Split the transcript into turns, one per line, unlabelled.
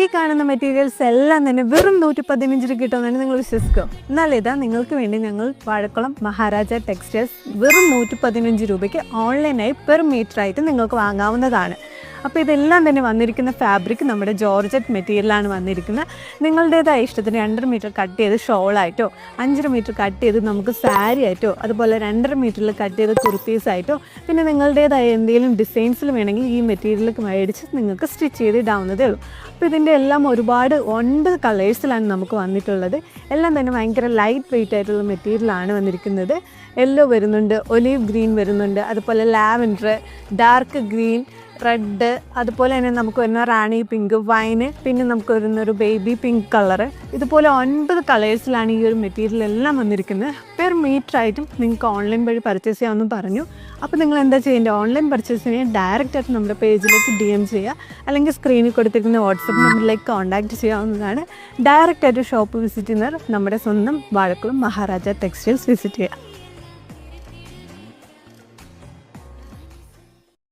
ഈ കാണുന്ന മെറ്റീരിയൽസ് എല്ലാം തന്നെ വെറും നൂറ്റി പതിനഞ്ച് രൂപ കിട്ടുമെന്നാണ് നിങ്ങൾ വിശ്വസിക്കും എന്നാൽ ഇതാ നിങ്ങൾക്ക് വേണ്ടി ഞങ്ങൾ വാഴക്കുളം മഹാരാജ ടെക്സ്റ്റൈൽസ് വെറും നൂറ്റി പതിനഞ്ച് രൂപയ്ക്ക് ഓൺലൈനായി പെർ മീറ്റർ ആയിട്ട് നിങ്ങൾക്ക് വാങ്ങാവുന്നതാണ്. അപ്പോൾ ഇതെല്ലാം തന്നെ വന്നിരിക്കുന്ന ഫാബ്രിക് നമ്മുടെ ജോർജറ്റ് മെറ്റീരിയലാണ് വന്നിരിക്കുന്നത്. നിങ്ങളുടേതായ ഇഷ്ടത്തിന് രണ്ടര മീറ്റർ കട്ട് ചെയ്ത് ഷോളായിട്ടോ അഞ്ചര മീറ്റർ കട്ട് ചെയ്ത് നമുക്ക് സാരി ആയിട്ടോ അതുപോലെ രണ്ടര മീറ്ററിൽ കട്ട് ചെയ്ത് കുർത്തീസ് ആയിട്ടോ പിന്നെ നിങ്ങളുടേതായ എന്തെങ്കിലും ഡിസൈൻസിൽ വേണമെങ്കിൽ ഈ മെറ്റീരിയലിൽ മേടിച്ച് നിങ്ങൾക്ക് സ്റ്റിച്ച് ചെയ്ത് ഇടാവുന്നതേ ഉള്ളൂ. അപ്പോൾ ഇതിന്റെ എല്ലാം ഒരുപാട് ഒൻപത് കളേഴ്സിലാണ് നമുക്ക് വന്നിട്ടുള്ളത്. എല്ലാം തന്നെ ഭയങ്കര ലൈറ്റ് വെയിറ്റ് ആയിട്ടുള്ള മെറ്റീരിയലാണ് വന്നിരിക്കുന്നത്. യെല്ലോ വരുന്നുണ്ട് ഒലീവ് ഗ്രീൻ വരുന്നുണ്ട് അതുപോലെ ലാവൻഡർ ഡാർക്ക് ഗ്രീൻ റെഡ് അതുപോലെ തന്നെ നമുക്ക് വരുന്ന റാണി പിങ്ക് വൈന് പിന്നെ നമുക്ക് വരുന്ന ഒരു ബേബി പിങ്ക് കളർ ഇതുപോലെ ഒൻപത് കളേഴ്സിലാണ് ഈ ഒരു മെറ്റീരിയൽ എല്ലാം വന്നിരിക്കുന്നത്. പെർ മീറ്റർ ആയിട്ടും നിങ്ങൾക്ക് ഓൺലൈൻ വഴി പർച്ചേസ് ചെയ്യാമെന്നും പറഞ്ഞു. അപ്പോൾ നിങ്ങൾ എന്താ ചെയ്യേണ്ടത്? ഓൺലൈൻ പർച്ചേസ് ചെയ്യാൻ ഡയറക്റ്റ് ആയിട്ട് നമ്മുടെ പേജിലേക്ക് ഡി എം ചെയ്യുക. അല്ലെങ്കിൽ സ്ക്രീനിൽ കൊടുത്തിരിക്കുന്ന വാട്സപ്പ് നമ്പറിലേക്ക് കോൺടാക്റ്റ് ചെയ്യാവുന്നതാണ്. ഡയറക്റ്റ് ആയിട്ട് ഷോപ്പ് വിസിറ്റ് ചെയ്യുന്നവർ നമ്മുടെ സ്വന്തം വാഴക്കുളം മഹാരാജ ടെക്സ്റ്റൈൽസ് വിസിറ്റ് ചെയ്യുക.